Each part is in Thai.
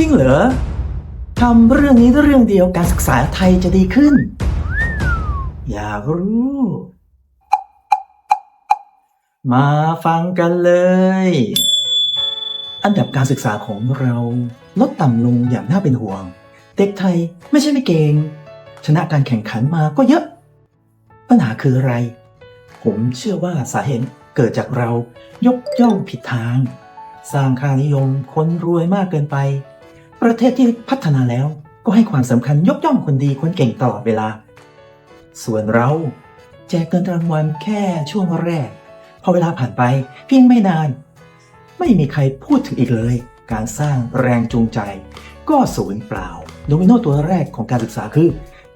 จริงเหรอทำเรื่องนี้เรื่องเดียวการศึกษาไทยจะดีขึ้น อยากรู้ มาฟังกันเลย อันดับการศึกษาของเราลดต่ำลงอย่างน่าเป็นห่วง เด็กไทยไม่ใช่ไม่เก่ง ชนะการแข่งขันมาก็เยอะ ปัญหาคืออะไร ผมเชื่อว่าสาเหตุเกิดจากเรายกย่องผิดทาง สร้างค่านิยมคนรวยมากเกินไป ประเทศที่พัฒนาแล้วก็ให้ความสำคัญยกย่องคนดีคนเก่งตลอดเวลา ส่วนเราแจกเงินรางวัลแค่ช่วงแรก พอเวลาผ่านไปเพียงไม่นาน ไม่มีใครพูดถึงอีกเลย การสร้างแรงจูงใจ ก็สูญเปล่า โดมิโนตัวแรกของการศึกษาคือ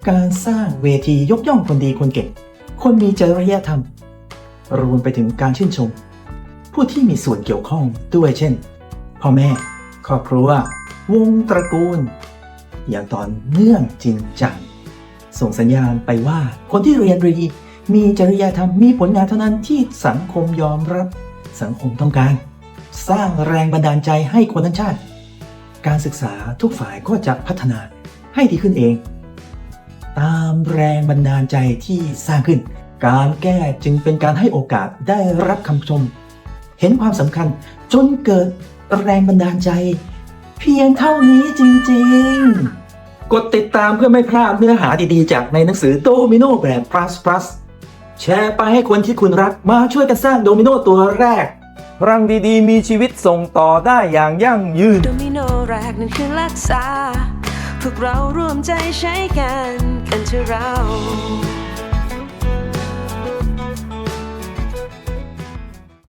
การสร้างเวทียกย่องคนดีคนเก่ง คนมีจริยธรรม รวมไปถึงการชื่นชม ผู้ที่มีส่วนเกี่ยวข้องด้วยเช่นพ่อแม่ ครอบครัว วงตระกูล อย่างตอนเนื่องจริงจัง ส่งสัญญาณไปว่าคนที่เรียนดีมีจริยธรรมมีผลงานเท่านั้นที่สังคมยอมรับสังคมต้องการ สร้างแรงบันดาลใจให้คนทั้งชาติ การศึกษาทุกฝ่ายก็จะพัฒนาให้ดีขึ้นเอง ตามแรงบันดาลใจที่สร้างขึ้น การแก้จึงเป็นการให้โอกาสได้รับคำชม เห็นความสำคัญจนเกิดแรงบันดาลใจ เพียงเท่านี้จริงๆ กดติดตามเพื่อไม่พลาดเนื้อหาดีๆ จากในหนังสือโดมิโนแบบ plus plus แชร์ไปให้คนที่คุณรักมาช่วยกันสร้างโดมิโนตัวแรก รังดีๆ มีชีวิตส่งต่อได้อย่างยั่งยืน โดมิโนแรกนั้นคือรักษา พวกเราร่วมใจใช้กันกันเถอะเรา